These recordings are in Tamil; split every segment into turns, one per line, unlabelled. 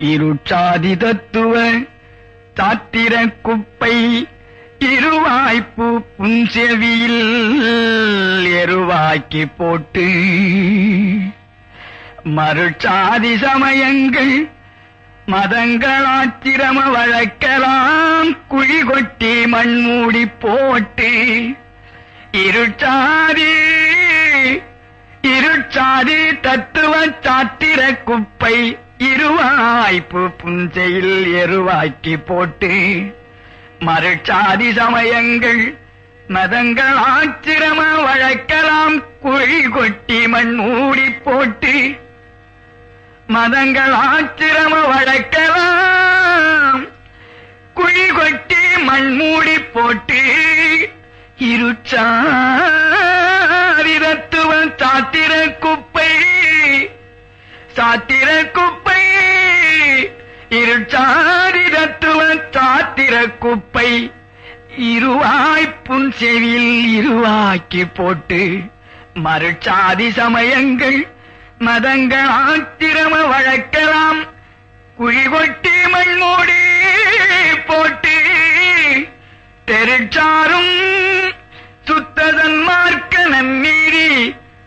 இருட்சாதி தத்துவ சாத்திர குப்பை இருவாய்ப்பு புன்செவியில் எருவாக்கி போட்டு மருட்சாதி சமயங்கள் மதங்களாச்சிரம வழக்கலாம் குழி கொட்டி மண் மூடி போட்டு இருட்சாதி இருட்சாதி தத்துவ சாத்திர குப்பை இருவாய்ப்பு புஞ்சையில் எருவாக்கி போட்டு மறுச்சாதி சமயங்கள் மதங்கள் ஆச்சிரம வழக்கலாம் குழி கொட்டி மண் மூடி போட்டு மதங்கள் ஆச்சிரம வழக்கலாம் குழி கொட்டி மண் மூடி போட்டு இருச்சாரிரத்துவ சாத்திர குப்பை இருச்சாரிரத்துவ சாத்திர குப்பை இருவாய்ப்புன் செவியில் இருவாக்கி போட்டு மறுச்சாதி சமயங்கள் மதங்கள் ஆத்திரம வழக்கலாம். குழிகொட்டி கொட்டி போட்டு தெருச்சாரும் சுத்ததன் மார்க்க நன்னீரி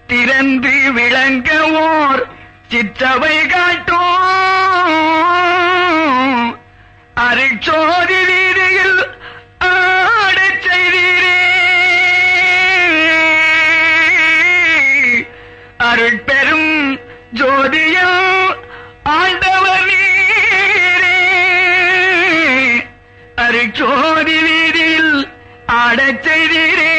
திறந்து விளங்க ஓர் சிற்றவை காட்டோம். அருட்சோதி வீதியில் ஆடச் செய்தீரே. அருட்பெரும் ஜோதியில் ஆண்டவர் நீரே. அருட்சோதி வீதியில் ஆடச் செய்தீரே.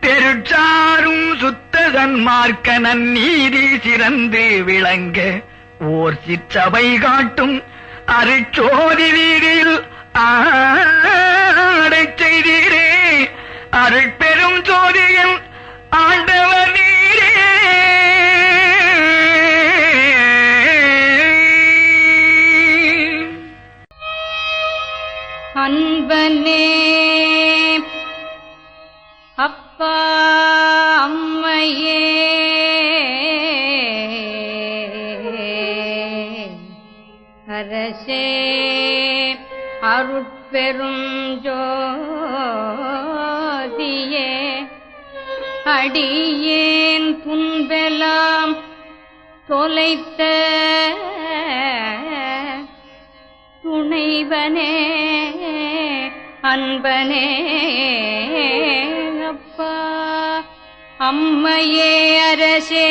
பெருச்சாரும் சுத்ததன் மார்க்க நன்னீதி சிறந்து விளங்க ஓர் சிற்றவை காட்டும் அருட்சோதி வீதியில் ஆடை செய்தீரே. அருட்பெரும் ஜோதியில் ஆண்டவர் நீரே.
அன்பனே அப்பா அம்மையே. அருட்பெரும் ஜோதியே அடியேன் துன்பெலாம் தொலைத்த துணைவனே அன்பனே அப்பா. அம்மையே அரசே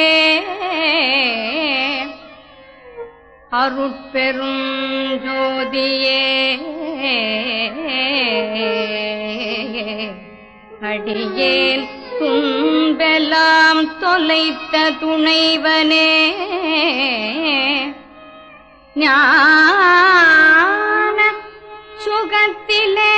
அருட்பெரும் ஜோதியே அடியேல் துன்பெல்லாம் தொலைத்த துணைவனே. ஞான சுகத்திலே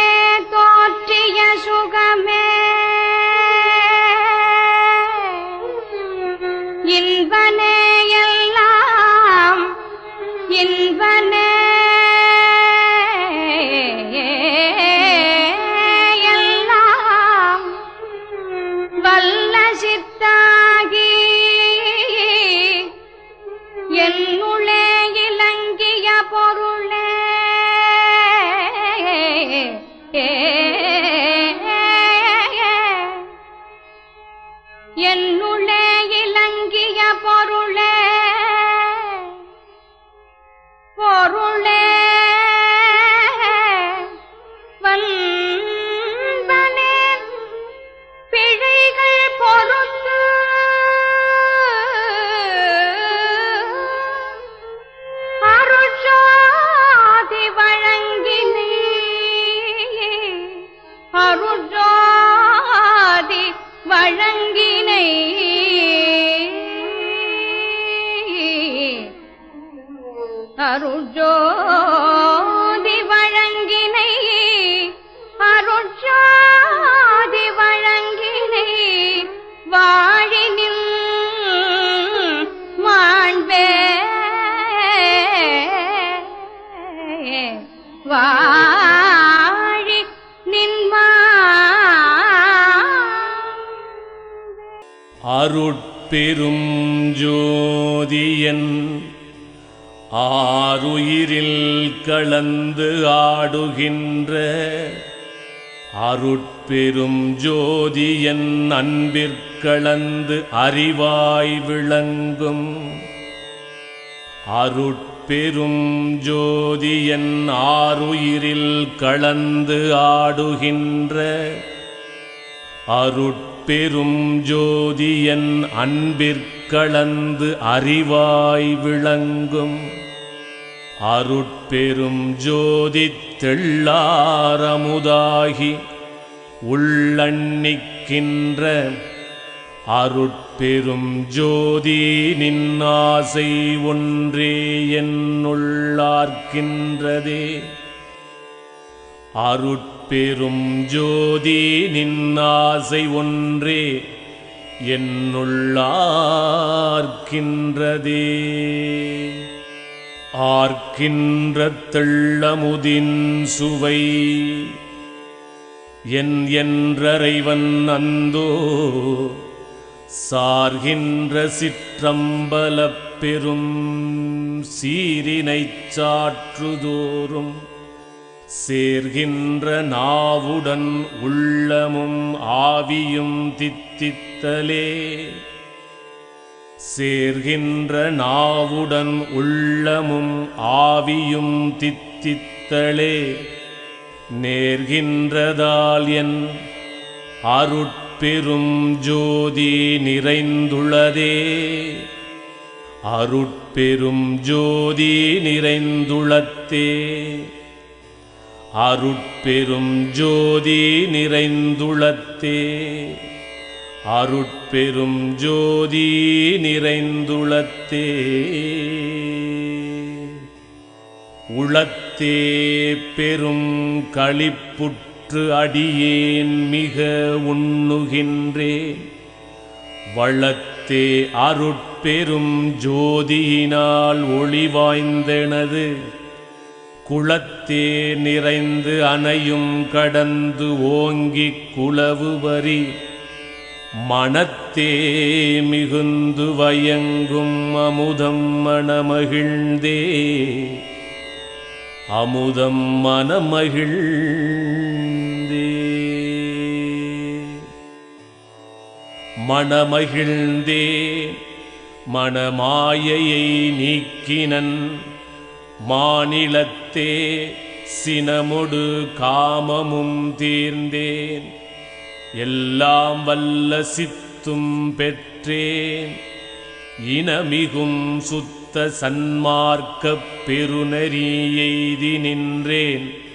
வாழி நின்மா
அருட்பெரும் ஜோதியன் ஆருயிரில் கலந்து ஆடுகின்ற அருட்பெரும் ஜோதியன் அன்பிற்கலந்து அறிவாய் விளங்கும் அருட் பெரும் ஜோதியன் ஆருயிரில் கலந்து ஆடுகின்ற அருட்பெரும் ஜோதி என் அன்பிற்கலந்து அறிவாய் விளங்கும். அருட்பெரும் ஜோதி தெள்ளாரமுதாகி உள்ளண்ணிக்கின்ற அருட்பெரும் ஜோதி நின்னாசை ஒன்றே என்னுள்ளார்க்கின்றதே. அருட்பெரும் ஜோதி நின்னாசை ஒன்றே என்னுள்ளார்க்கின்றதே. ஆர்க்கின்ற தெள்ளமுதின் சுவை என் என்றறைவன் அந்தோ சார்கின்ற சிற்றம்பலப் பெரும் சீரினைச் சாற்றுதோறும் சேர்கின்ற நாவுடன் உள்ளமும் ஆவியும் தித்தித்தலே. சேர்கின்ற நாவுடன் உள்ளமும் ஆவியும் தித்தித்தலே. நேர்கின்றதால் என் அருட்பெரும் ஜோதி நிறைந்துள்ளதே அருட்பெரும் ஜோதி நிறைந்துளத்தே. அருட்பெரும் ஜோதி நிறைந்துளத்தே. அருட்பெரும் ஜோதி நிறைந்துளத்தே. உளத்தே பெரும் களிப்புற்று அடியேன் மிக உண்ணுகின்றேன் வளத்தே அருட்பெரும் ஜோதியினால் ஒளிவாய்ந்தெனது குளத்தே நிறைந்து அணையும் கடந்து ஓங்கிக் குளவுவரி மனத்தே மிகுந்து வயங்கும் அமுதம் மணமகிழ்ந்தே அமுதம் மனமகிழ் மணமகிழ்ந்தே மணமாயையை நீக்கினன். மாநிலத்தே சினமொடு காமமும் தீர்ந்தேன். எல்லாம் வல்ல சித்தும் பெற்றேன். இனமிகும் சுத்த சன்மார்க்கப் பெருநெறி எய்தி நின்றேன்.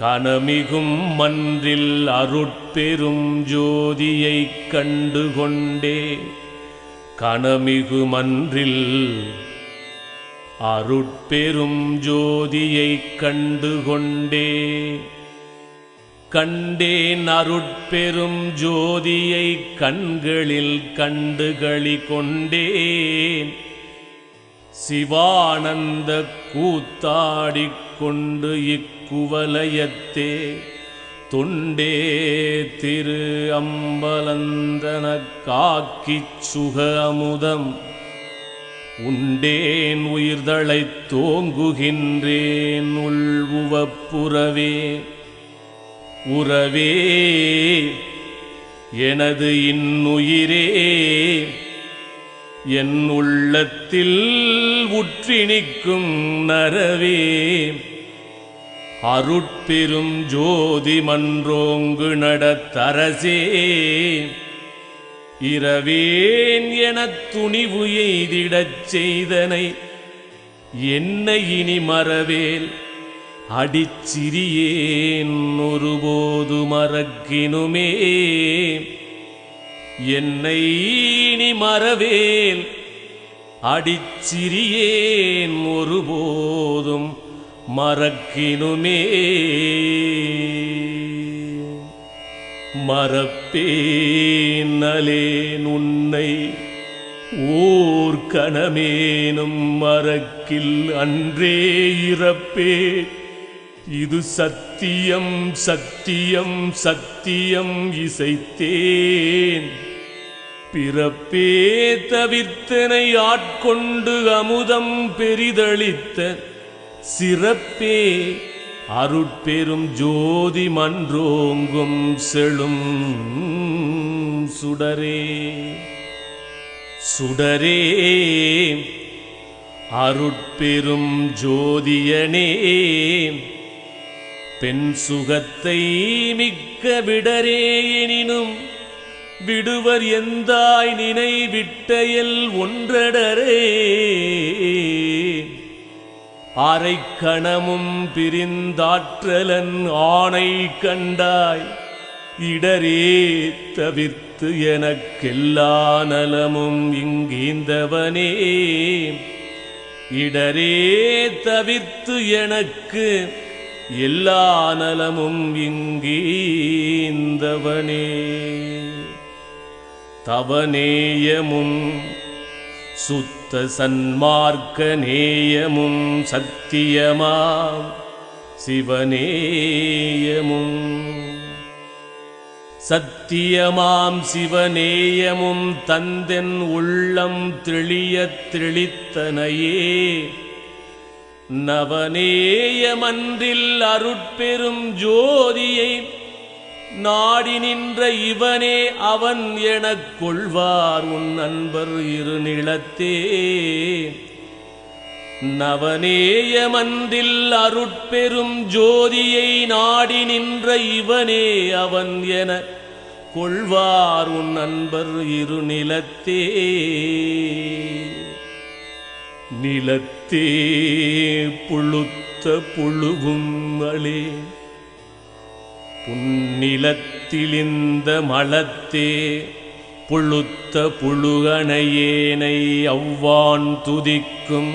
கனமிகும் மன்றில் அருட்பெரும் ஜோதியைக் கண்டு கொண்டே கனமிகு மன்றில் அருட்பெரும் ஜோதியைக் கண்டு கொண்டே கண்டேன் அருட்பெரும் ஜோதியை கண்களில் கண்டுகளி கொண்டேன். சிவானந்த கூத்தாடிக் கொண்டு இக்குவலயத்தே. தொண்டே திரு அம்பலந்தன காக்கிச் சுக அமுதம். உண்டேன் உயிர்தளைத் தோங்குகின்றேன் உள்வுவப்புறவே உறவே எனது இன்னுயிரே. என் உள்ளத்தில் உற்றி நிற்கும் நரவே அருட்பெரும் ஜோதி மன்றோங்கு நடத்தரசே இரவேன் எனத் துணிவு எய்திடச் செய்தனை என்ன இனி மறவேல். அடிச்சிறியேன் ஒருபோது மறக்கினுமே. என்னை இனி மறவேல். அடிச்சிறியேன் ஒருபோதும் மறக்கினுமே. மறப்பேன்னலேன் உன்னை ஓர் கணமேனும் மறக்கில் அன்றே இறப்பேன் இது சத்தியம் சத்தியம் சத்தியம் இசைத்தேன். பிறப்பே தவிர்த்தனை ஆட்கொண்டு அமுதம் பெரிதளித்த சிறப்பே. அருட்பெரும் ஜோதி மன்றோங்கும் செழும் சுடரே. சுடரே. அருட்பெரும் ஜோதியனே. பெண் சுகத்தை மிக்க விடரே எனினும் விடுவர் எந்தாய் நினைவிட்டையில் ஒன்றடரே. அரைக்கணமும் பிரிந்தாற்றலன் ஆணை கண்டாய். இடரே தவிர்த்து எனக்கெல்லா நலமும் இங்கீந்தவனே. இடரே தவிர்த்து எனக்கு எல்லா நலமும் இங்கீந்தவனே. தவநேயமும் சுத்த சன்மார்க்க நேயமும் சத்தியமாம். சிவநேயமும். சத்தியமாம் சிவநேயமும் தந்தென் உள்ளம் தெளியத் தெளித்தனையே. நவநேயமன்றில் அருட்பெரும் ஜோதியை நாடி நின்ற இவனே அவன் எனக் கொள்வார் உன் நண்பர் இரு இருநிலத்தே நவநேயமன்றில் அருட்பெரும் ஜோதியை நாடி நின்ற இவனே அவன் என கொள்வார் உன் நண்பர் இரு நிலத்தே. நிலத்தே புழுத்த புழுகும் அலே புன்னிலத்திலிந்த மலத்தே புழுத்த புழுகணையேனை அவ்வான் துதிக்கும்.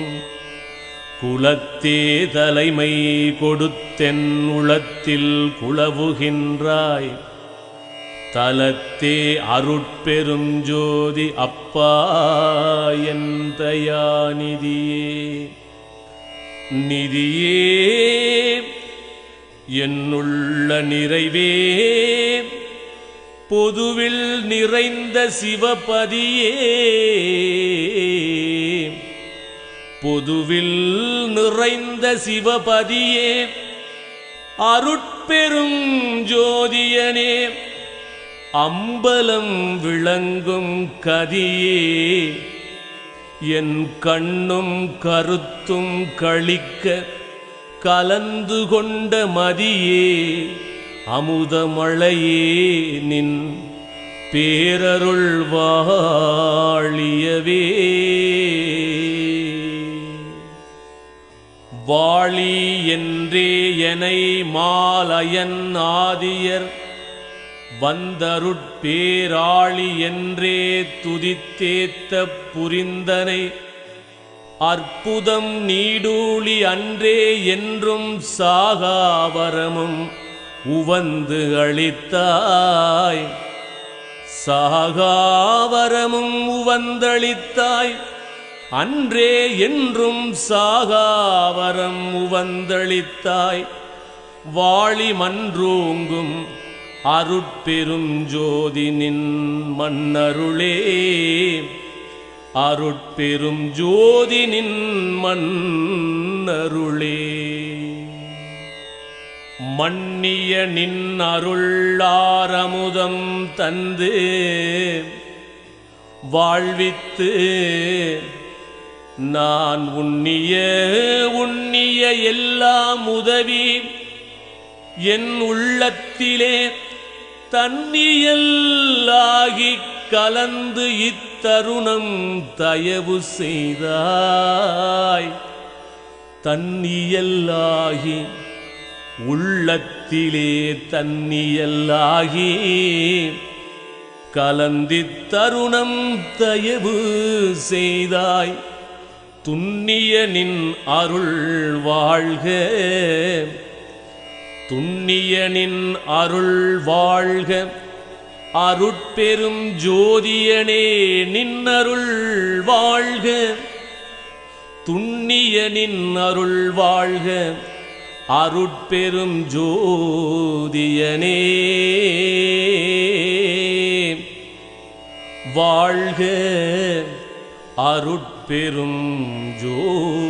குலத்தே தலைமை கொடுத்தென் உளத்தில் குளவுகின்றாய் தலத்தே அருட்பெருஞ்சோதி அப்பா என் தயாநிதியே. நிதியே என்னுள்ள நிறைவே பொதுவில் நிறைந்த சிவபதியே. பொதுவில் நிறைந்த சிவபதியே. அருட்பெரும் ஜோதியனே. அம்பலம் விளங்கும் கதியே. என் கண்ணும் கருத்தும் கழிக்க கலந்து கொண்ட மதியே அமுதமழையே நின் பேரருள் வாழியவே வாழி என்றே எனை மாலயன் ஆதியர் வந்தருட்பேராளி என்றே துதித்தேத்த புரிந்தனை அற்புதம் நீடூழி அன்றே என்றும் சாகாவரமும் உவந்து அளித்தாய். சாகாவரமும் உவந்தளித்தாய். அன்றே என்றும் சாகாவரம் உவந்தளித்தாய். வாழி மன்றோங்கும் அருட்பெரும் ஜோதி நின் மன்னருளே. அருட்பெரும் ஜோதி நின் மன்னருளே. மன்னிய நின் அருளாரமுதம் தந்து வாழ்வித்து நான் உன்னிய உன்னிய எல்லாம் உதவி என் உள்ளத்திலே தன்னியல்லாகிக் கலந்து இத்தருணம் தயவு செய்தாய். தன்னியல்லாகி உள்ளத்திலே தன்னியல்லாகி கலந்தித் தருணம் தயவு செய்தாய். துண்ணிய நின் அருள் வாழ்க துண்ணியனின் நின் அருள் வாழ்க. அருட்பெரும் ஜோதியனே நின்னருள் வாழ்க. துண்ணிய நின் அருள் வாழ்க. அருட்பெரும் ஜோதியனே. வாழ்க அருட்பெரும் ஜோதியனே.